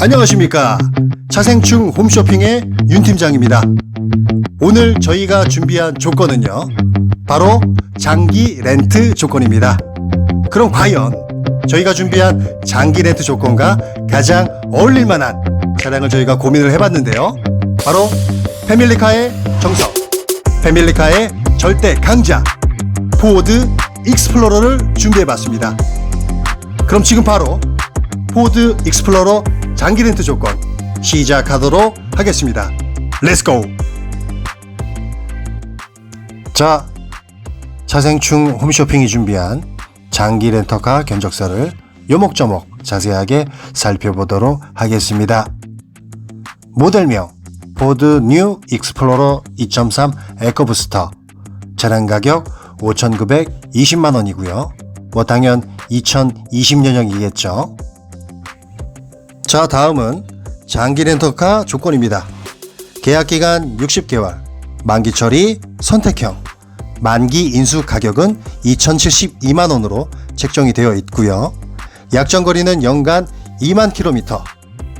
안녕하십니까. 차생충 홈쇼핑의 윤 팀장입니다. 오늘 저희가 준비한 조건은요. 바로 장기 렌트 조건입니다. 그럼 과연 저희가 준비한 장기 렌트 조건과 가장 어울릴 만한 차량을 저희가 고민을 해봤는데요. 바로 패밀리카의 정석, 패밀리카의 절대 강자, 포드 익스플로러를 준비해봤습니다. 그럼 지금 바로 포드 익스플로러 장기 렌트 조건 시작하도록 하겠습니다. 렛츠고! 자, 차생충 홈쇼핑이 준비한 장기 렌터카 견적서를 요목조목 자세하게 살펴보도록 하겠습니다. 모델명 포드 뉴 익스플로러 2.3 에코부스터 차량 가격 5,920만 원이고요. 뭐 당연 2020년형이겠죠. 자, 다음은 장기 렌터카 조건입니다. 계약 기간 60개월, 만기 처리 선택형, 만기 인수 가격은 2,072만 원으로 책정이 되어 있고요. 약정 거리는 연간 2만 킬로미터,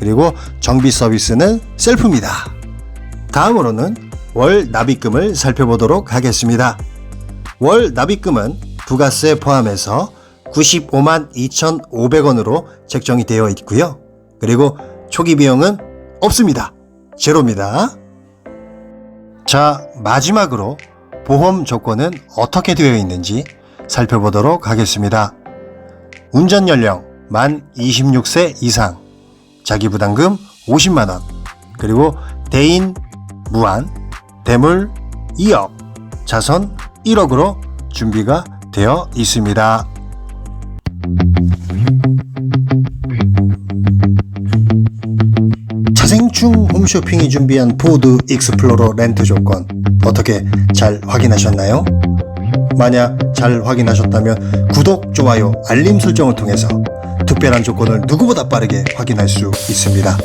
그리고 정비 서비스는 셀프입니다. 다음으로는 월 납입금을 살펴보도록 하겠습니다. 월 납입금은 부가세 포함해서 95만 2,500원으로 책정이 되어 있고요. 그리고 초기 비용은 없습니다. 제로입니다. 자, 마지막으로 보험 조건은 어떻게 되어 있는지 살펴보도록 하겠습니다. 운전 연령 만 26세 이상, 자기 부담금 50만 원, 그리고 대인 무한, 대물 2억, 자선 1억으로 준비가 되어 있습니다. 차생충 홈쇼핑이 준비한 포드 익스플로러 렌트 조건 어떻게 잘 확인하셨나요? 만약 잘 확인하셨다면 구독, 좋아요, 알림 설정을 통해서 특별한 조건을 누구보다 빠르게 확인할 수 있습니다.